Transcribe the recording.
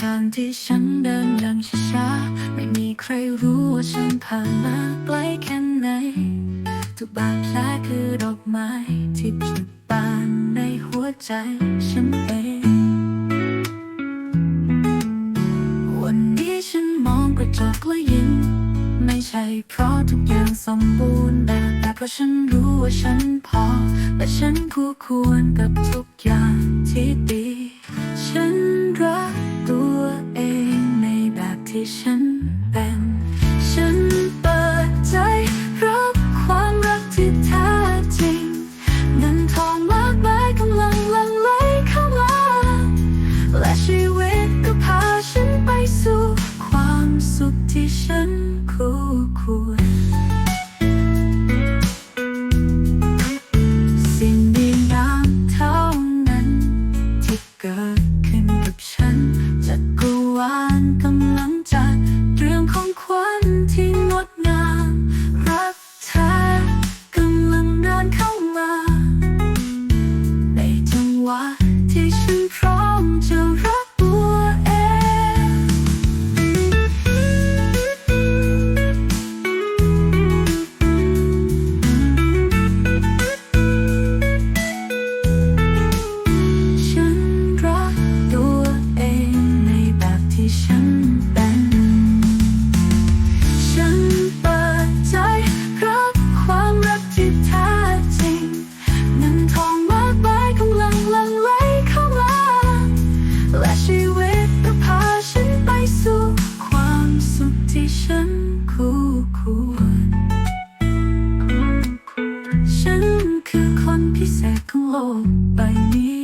ที่ฉันเดินอย่างช้าๆไม่มีใครรู้ว่าฉันผ่านมาไกลแค่ไหน ทุกบาดแผลคือดอกไม้ที่ผลิบานในหัวใจฉันเอง วันนี้ฉันมองกระจกและยิ้มไม่ใช่เพราะทุกอย่างสมบูรณ์แบบแต่เพราะฉันรู้ว่าฉันพอและฉันคู่ควรกับทุก ฉันเป็น ฉันเปิดใจรับความรักที่แท้จริงเงินทองมากมายกำลังหลั่งไหลเข้ามา และชีวิตก็พาฉันไปสู่ความสุขที่ฉันคู่ควรสิ่งดีงามเท่านั้นที่เกิด จั ฉันคือคนพิเศษของโลกใบนี้